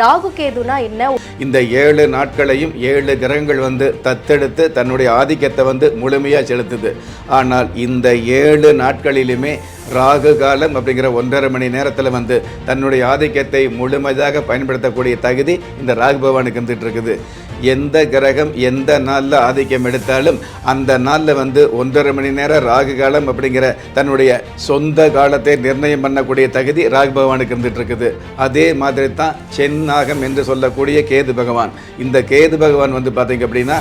ராகு கேதுனா என்ன? இந்த ஏழு நாட்களையும் ஏழு கிரகங்கள் வந்து தத்தெடுத்து தன்னுடைய ஆதிக்கத்தை வந்து முழுமையாக செலுத்துது. ஆனால் இந்த ஏழு நாட்களிலுமே ராகு காலம் அப்படிங்கிற ஒன்றரை மணி நேரத்தில் வந்து தன்னுடைய ஆதிக்கத்தை முழுமையாக பயன்படுத்தக்கூடிய தகுதி இந்த ராகு பகவானுக்கு இருந்துட்டு இருக்குது. எந்த கிரகம் எந்த நாளில் ஆதிக்கம் எடுத்தாலும் அந்த நாளில் வந்து ஒன்றரை மணி நேரம் ராகு காலம் அப்படிங்கிற தன்னுடைய சொந்த காலத்தை நிர்ணயம் பண்ணக்கூடிய தகுதி ராகு பகவானுக்கு இருந்துட்டு இருக்குது அதே மாதிரி தான் சென்னாகம் என்று சொல்லக்கூடிய கேது பகவான். இந்த கேது பகவான் வந்து பார்த்தீங்க அப்படின்னா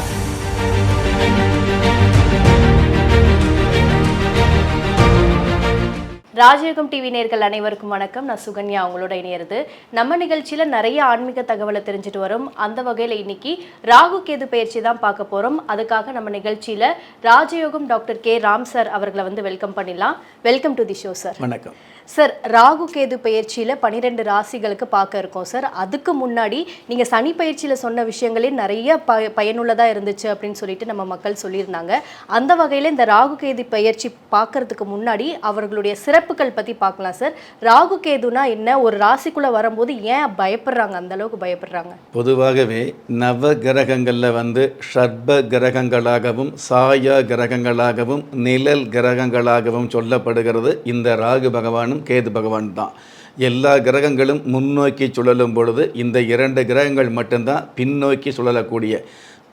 ராஜயோகம் டிவி நேர்கள் அனைவருக்கும் வணக்கம். நான் சுகன்யா அவங்களோட இணையிறது. நம்ம நிகழ்ச்சியில் நிறைய ஆன்மீக தகவலை தெரிஞ்சுட்டு வரும். அந்த வகையில் இன்னைக்கு ராகு கேது பயிற்சி தான் பார்க்க போறோம். அதுக்காக நம்ம நிகழ்ச்சியில ராஜயோகம் டாக்டர் கே. ராம் சார் அவர்களை வந்து வெல்கம் பண்ணிடலாம். Welcome to the show sir வணக்கம். சார் ராகு கேது பயிற்சியில் பன்னிரெண்டு ராசிகளுக்கு பார்க்க இருக்கோம் சார் அதுக்கு முன்னாடி நீங்கள் சனி பயிற்சியில் சொன்ன விஷயங்களே நிறைய ப பயனுள்ளதாக இருந்துச்சு அப்படின்னு சொல்லிட்டு நம்ம மக்கள் சொல்லியிருந்தாங்க. அந்த வகையில் இந்த ராகு கேது பயிற்சி பார்க்கறதுக்கு முன்னாடி அவர்களுடைய சிறப்புகள் பற்றி பார்க்கலாம் சார் ராகு கேதுனா என்ன? ஒரு ராசிக்குள்ளே வரும்போது ஏன் பயப்படுறாங்க? அந்த அளவுக்கு பயப்படுறாங்க. பொதுவாகவே நவ கிரகங்களில் வந்து ஷர்ப கிரகங்களாகவும் சாயா கிரகங்களாகவும் நிழல் கிரகங்களாகவும் சொல்லப்படுகிறது இந்த ராகு பகவான் பகவானும் கேது பகவான் தான். எல்லா கிரகங்களும் முன்னோக்கி சுழலும் பொழுது இந்த இரண்டு கிரகங்கள் மட்டும்தான் பின்னோக்கி சுழலக்கூடிய.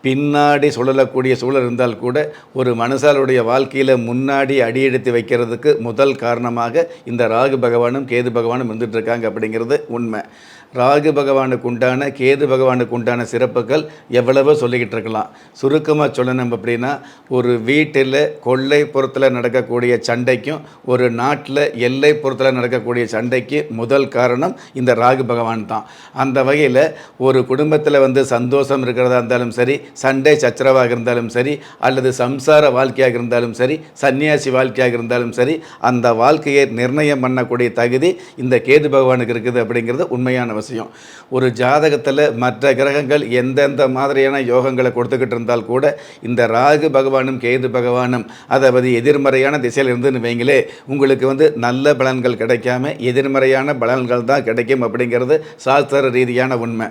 பின்னாடி சுழலக்கூடிய சூழல் இருந்தால் கூட ஒரு மனுஷாலுடைய வாழ்க்கையில் முன்னாடி அடியெடுத்து வைக்கிறதுக்கு முதல் காரணமாக இந்த ராகு பகவானும் கேது பகவானும் இருந்துகிட்ருக்காங்க அப்படிங்கிறது உண்மை. ராகு பகவானுக்கு உண்டான கேது பகவானுக்கு உண்டான சிறப்புகள் எவ்வளவோ சொல்லிக்கிட்டு இருக்கலாம். சுருக்கமாக சொல்லணும் அப்படின்னா ஒரு வீட்டில் கொள்ளைப்புறத்தில் நடக்கக்கூடிய சண்டைக்கும் ஒரு நாட்டில் எல்லைப்புறத்தில் நடக்கக்கூடிய சண்டைக்கு முதல் காரணம் இந்த ராகு பகவான் தான். அந்த வகையில் ஒரு குடும்பத்தில் வந்து சந்தோஷம் இருக்கிறதா இருந்தாலும் சரி சண்டை சச்சரவாக இருந்தாலும் சரி அல்லது சம்சார வாழ்க்கையாக இருந்தாலும் சரி சன்னியாசி வாழ்க்கையாக இருந்தாலும் சரி அந்த வாழ்க்கையை நிர்ணயம் பண்ணக்கூடிய தகுதி இந்த கேது பகவானுக்கு இருக்குது அப்படிங்கிறது உண்மையான அவசியம். ஒரு ஜாதகத்தில் மற்ற கிரகங்கள் எந்தெந்த மாதிரியான யோகங்களை கொடுத்துக்கிட்டு இருந்தால் கூட இந்த ராகு பகவானும் கேது பகவானும் அதாவது எதிர்மறையான திசையில் இருந்துன்னு வைங்களே உங்களுக்கு வந்து நல்ல பலன்கள் கிடைக்காம எதிர்மறையான பலன்கள் தான் கிடைக்கும் அப்படிங்கிறது சாஸ்திர ரீதியான உண்மை.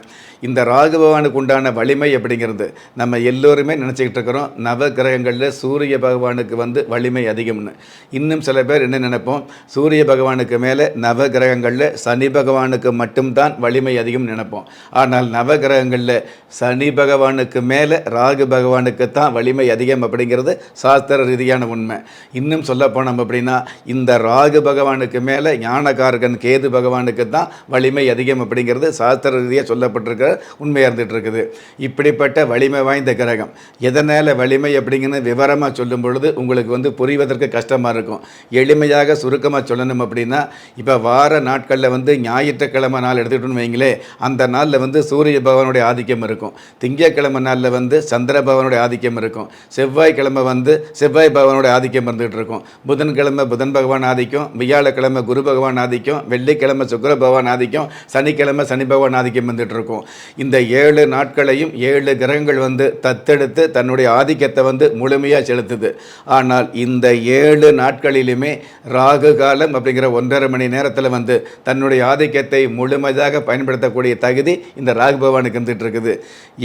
இந்த ராகு பகவானுக்கு உண்டான வலிமை அப்படிங்கிறது நம்ம எல்லோருமே நினச்சிக்கிட்டு இருக்கிறோம் நவ கிரகங்களில் சூரிய பகவானுக்கு வந்து வலிமை அதிகம்னு. இன்னும் சில பேர் என்ன நினைப்போம் சூரிய பகவானுக்கு மேலே நவ கிரகங்களில் சனி பகவானுக்கு மட்டும்தான் வலிமை அதிகம் நினைப்போம். ஆனால் நவ கிரகங்களில் சனி பகவானுக்கு மேலே ராகு பகவானுக்கு தான் வலிமை அதிகம் அப்படிங்கிறது சாஸ்திர ரீதியான உண்மை. இன்னும் சொல்ல போனோம் அப்படின்னா இந்த ராகு பகவானுக்கு மேலே ஞானகாரகன் கேது பகவானுக்கு தான் வலிமை அதிகம் அப்படிங்கிறது சாஸ்திர ரீதியாக சொல்லப்பட்டிருக்கிற உண்மையாக இருந்துட்டு இருக்குது இப்படிப்பட்ட வலிமை வாய்ந்த கிரகம் எதனால் வலிமை அப்படிங்கன்னு விவரமாக சொல்லும் பொழுது உங்களுக்கு வந்து புரிவதற்கு கஷ்டமாக இருக்கும். எளிமையாக சுருக்கமாக சொல்லணும் அப்படின்னா இப்போ வார நாட்களில் வந்து ஞாயிற்றுக்கிழமை நாள் எடுத்துக்கிட்டோன்னு வைங்களே அந்த நாளில் வந்து சூரிய பகவானுடைய ஆதிக்கம் இருக்கும். திங்கட்கிழமை நாளில் வந்து சந்திர பகவானுடைய ஆதிக்கம் இருக்கும். செவ்வாய்க்கிழமை வந்து செவ்வாய் பகவானுடைய ஆதிக்கம் இருந்துகிட்டு இருக்கும். புதன்கிழமை புதன் பகவான் ஆதிக்கம் வியாழக்கிழமை குரு பகவான் ஆதிக்கம் வெள்ளிக்கிழமை சுக்கர பகவான் ஆதிக்கம் சனிக்கிழமை சனி பகவான் ஆதிக்கம் வந்துட்டு இருக்கும். இந்த ஏழு நாட்களையும் ஏழு கிரகங்கள் வந்து தத்தெடுத்து தன்னுடைய ஆதிக்கத்தை வந்து முழுமையாக செலுத்துது. ஆனால் இந்த ஏழு நாட்களிலுமே ராகு காலம் அப்படிங்கிற ஒன்றரை மணி நேரத்தில் வந்து தன்னுடைய ஆதிக்கத்தை முழுமையாக பயன்படுத்தக்கூடிய தகுதி இந்த ராகு பகவானுக்கு இருந்துட்டு இருக்குது.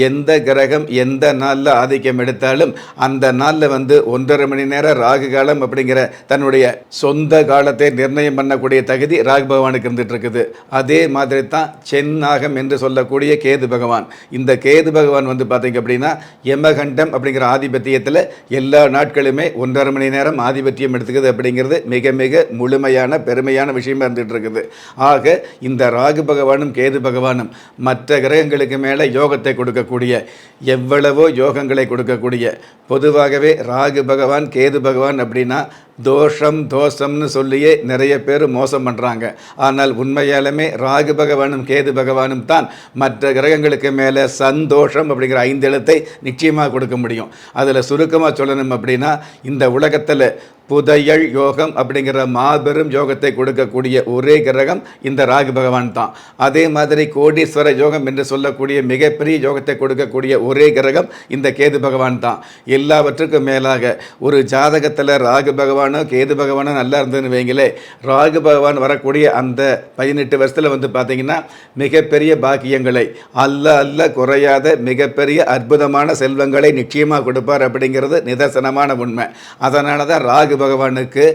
எந்த கிரகம் எந்த நாளில் ஆதிக்கம் எடுத்தாலும் அந்த நாளில் வந்து ஒன்றரை மணி நேரம் ராகு காலம் அப்படிங்கிற தன்னுடைய சொந்த காலத்தை நிர்ணயம் பண்ணக்கூடிய தகுதி ராகு பகவானுக்கு இருந்துட்டு இருக்குது. அதே மாதிரி தான் சென்னாகம் என்று சொல்லக்கூடிய கேது பகவான். இந்த கேது பகவான் வந்து பார்த்தீங்க அப்படின்னா யமகண்டம் அப்படிங்கிற ஆதிபத்தியத்தில் எல்லா நாட்களுமே ஒன்றரை மணி நேரம் ஆதிபத்தியம் எடுத்துக்குது அப்படிங்கிறது மிக மிக முழுமையான பெருமையான விஷயமா இருந்துட்டு இருக்குது. ஆக இந்த ராகு பகவான் பகவானும் கேது பகவானும் மற்ற கிரகங்களுக்கு மேலே யோகத்தை கொடுக்கக்கூடிய எவ்வளவோ யோகங்களை கொடுக்கக்கூடிய பொதுவாகவே ராகு பகவான் கேது பகவான் அப்படின்னா தோஷம் தோஷம்னு சொல்லியே நிறைய பேர் மோசம் பண்ணுறாங்க ஆனால் உண்மையாலுமே ராகு பகவானும் கேது பகவானும் தான் மற்ற கிரகங்களுக்கு மேலே சந்தோஷம் அப்படிங்கிற ஐந்து எழுத்தை நிச்சயமாக கொடுக்க முடியும். அதில் சுருக்கமாக சொல்லணும் அப்படின்னா இந்த உலகத்தில் புதையல் யோகம் அப்படிங்கிற மாபெரும் யோகத்தை கொடுக்கக்கூடிய ஒரே கிரகம் இந்த ராகு பகவான் தான். அதே மாதிரி கோடீஸ்வர யோகம் என்று சொல்லக்கூடிய மிகப்பெரிய யோகத்தை கொடுக்கக்கூடிய ஒரே கிரகம் இந்த கேது பகவான் தான். எல்லாவற்றுக்கும் மேலாக ஒரு ஜாதகத்தில் ராகு பகவானோ கேது பகவானோ நல்லா இருந்ததுன்னு வைங்களே ராகு பகவான் வரக்கூடிய அந்த பதினெட்டு வருஷத்தில் வந்து பார்த்தீங்கன்னா மிகப்பெரிய பாக்கியங்களை அல்ல அல்ல குறையாத மிகப்பெரிய அற்புதமான செல்வங்களை நிச்சயமாக கொடுப்பார் அப்படிங்கிறது நிதர்சனமான உண்மை. அதனால தான் ராகு பகவானுக்கு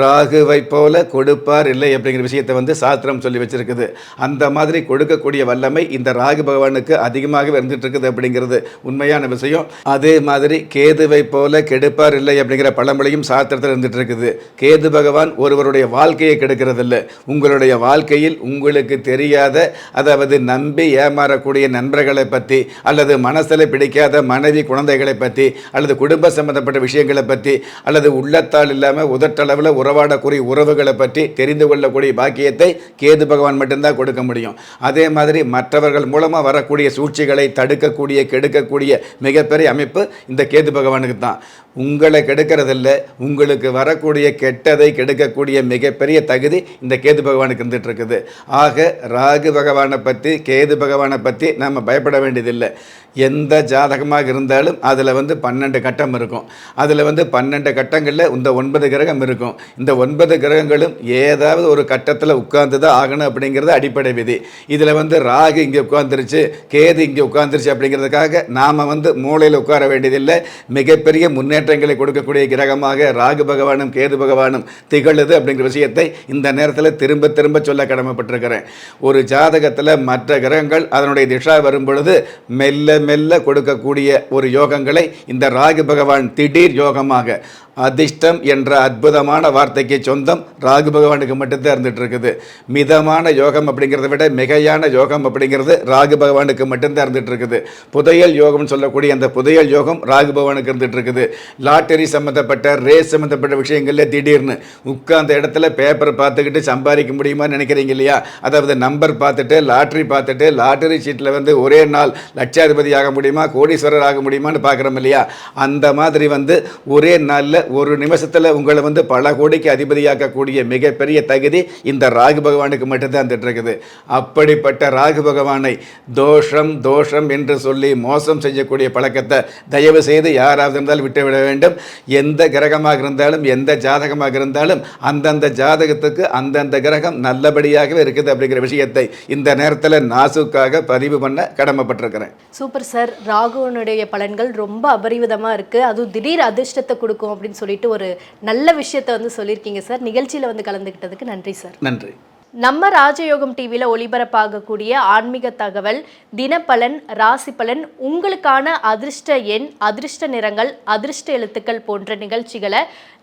ராகுவை போல கொடுப்பார் இல்லை அப்படிங்கிற விஷயத்தை வந்து சாஸ்திரம் சொல்லி வச்சிருக்குது. அந்த மாதிரி கொடுக்கக்கூடிய வல்லமை இந்த ராகு பகவானுக்கு அதிகமாக இருந்துட்டு இருக்குது அப்படிங்கிறது உண்மையான விஷயம். அதே மாதிரி கேதுவை போல கெடுப்பார் இல்லை அப்படிங்கிற பழமொழியும் சாஸ்திரத்தில் இருந்துட்டு இருக்குது கேது பகவான் ஒருவருடைய வாழ்க்கையை கெடுக்கிறதில்ல. உங்களுடைய வாழ்க்கையில் உங்களுக்கு தெரியாத அதாவது நம்பி ஏமாறக்கூடிய நண்பர்களை பற்றி அல்லது மனசில் பிடிக்காத மனைவி குழந்தைகளை பற்றி அல்லது குடும்ப சம்பந்தப்பட்ட விஷயங்களை பற்றி அல்லது உள்ளத்தால் இல்லாமல் உதட்டளவில் உறவாடக்கூடிய உறவுகளை பற்றி தெரிந்து கொள்ளக்கூடிய பாக்கியத்தை கேது பகவான் மட்டும்தான் கொடுக்க முடியும். அதே மாதிரி மற்றவர்கள் மூலமாக வரக்கூடிய சூழ்ச்சிகளை தடுக்கக்கூடிய கெடுக்கக்கூடிய மிகப்பெரிய அமைப்பு இந்த கேது பகவானுக்கு தான். உங்களை கெடுக்கிறதில்ல உங்களுக்கு வரக்கூடிய கெட்டதை கெடுக்கக்கூடிய மிகப்பெரிய தகுதி இந்த கேது பகவானுக்கு இருந்துட்டு இருக்குது. ஆக ராகு பகவானை பற்றி கேது பகவானை பற்றி நம்ம பயப்பட வேண்டியதில்லை. எந்த ஜாதகமாக இருந்தாலும் அதில் வந்து பன்னெண்டு கட்டம் இருக்கும். அதில் வந்து பன்னெண்டு கட்டங்களில் இந்த ஒன்பது கிரகம் இருக்கும். இந்த ஒன்பது கிரகங்களும் ஏதாவது ஒரு கட்டத்தில் உட்கார்ந்து தான் ஆகணும் அப்படிங்கிறது அடிப்படை விதி. இதில் வந்து ராகு இங்கே உட்காந்துருச்சு கேது இங்கே உட்காந்துருச்சு அப்படிங்கிறதுக்காக நாம் வந்து மூளையில் உட்கார வேண்டியதில்லை. மிகப்பெரிய முன்னேற்றங்களை கொடுக்கக்கூடிய கிரகமாக ராகு பகவானும் கேது பகவானும் திகழுது அப்படிங்கிற விஷயத்தை இந்த நேரத்தில் திரும்ப திரும்ப சொல்ல கடமைப்பட்டிருக்கிறேன். ஒரு ஜாதகத்தில் மற்ற கிரகங்கள் அதனுடைய திஷா வரும் பொழுது மெல்ல மெல்ல கொடுக்கக்கூடிய ஒரு யோகங்களை இந்த ராகு பகவான் திடீர் யோகமாக அதிர்ஷ்டம் என்ற அற்புதமான வார்த்தைக்கு சொந்தம் ராகு பகவானுக்கு மட்டும்தான் இருந்துட்டு இருக்குது மிதமான யோகம் அப்படிங்கிறத விட மிகையான யோகம் அப்படிங்கிறது ராகு பகவானுக்கு மட்டும்தான் இருந்துட்டு இருக்குது புதையல் யோகம்னு சொல்லக்கூடிய அந்த புதையல் யோகம் ராகு பகவானுக்கு இருந்துட்டு இருக்குது லாட்டரி சம்மந்தப்பட்ட ரேஸ் சம்மந்தப்பட்ட விஷயங்களில் திடீர்னு உட்கார்ந்த இடத்துல பேப்பர் பார்த்துக்கிட்டு சம்பாதிக்க முடியுமான்னு நினைக்கிறீங்க இல்லையா? அதாவது நம்பர் பார்த்துட்டு லாட்ரி பார்த்துட்டு லாட்டரி சீட்டில் வந்து ஒரே நாள் லட்சாதிபதி ஆக முடியுமா? கோடீஸ்வரர் ஆக முடியுமான்னு பார்க்குறோம் இல்லையா? அந்த மாதிரி வந்து ஒரே நாளில் ஒரு நிமிஷத்தில் உங்களை வந்து பல கோடிக்கு அதிபதியாக்கக்கூடிய மிகப்பெரிய தகுதி இந்த ராகு பகவானுக்கு மட்டும்தான் இருக்குது அப்படிப்பட்ட ராகு பகவானை தோஷம் தோஷம் என்று சொல்லி மோசம் செய்யக்கூடிய பழக்கத்தை தயவு செய்து யாராவது இருந்தாலும் விட்டுவிட வேண்டும். எந்த கிரகமாக இருந்தாலும் எந்த ஜாதகமாக இருந்தாலும் அந்தந்த ஜாதகத்துக்கு அந்தந்த கிரகம் நல்லபடியாகவே இருக்குது அப்படிங்கிற விஷயத்தை இந்த நேரத்தில் நாசுக்காக பதிவு பண்ண கடமைப்பட்டிருக்கிறேன். Super sir. ராகுவனுடைய பலன்கள் ரொம்ப அபரிவிதமாக இருக்குது அதுவும் திடீர் அதிர்ஷ்டத்தை கொடுக்கும் அப்படின்னு சொல்லிட்டு ஒரு நல்ல விஷயத்தை வந்து சொல்லியிருக்கீங்க சார். நிகழ்ச்சியில் வந்து கலந்துக்கிட்டதுக்கு நன்றி சார். நன்றி. நம்ம ராஜயோகம் டிவியில் ஒளிபரப்பாகக்கூடிய ஆன்மீக தகவல் தினப்பலன் ராசி பலன் உங்களுக்கான அதிர்ஷ்ட எண் அதிர்ஷ்ட நிறங்கள் அதிர்ஷ்ட எழுத்துக்கள் போன்ற நிகழ்ச்சிகளை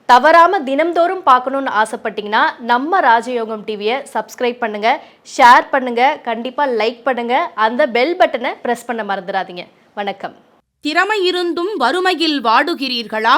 தவறாம தினம்தோறும் பார்க்கணும்னு ஆசைப்பட்டீங்கன்னா நம்ம ராஜயோகம் டிவியை சப்ஸ்கிரைப் பண்ணுங்க ஷேர் பண்ணுங்க கண்டிப்பா லைக் பண்ணுங்க அந்த பெல் பட்டனை பிரஸ் பண்ண மறந்துடாதீங்க. வணக்கம். திறமை இருந்தும் வறுமையில் வாடுகிறீர்களா?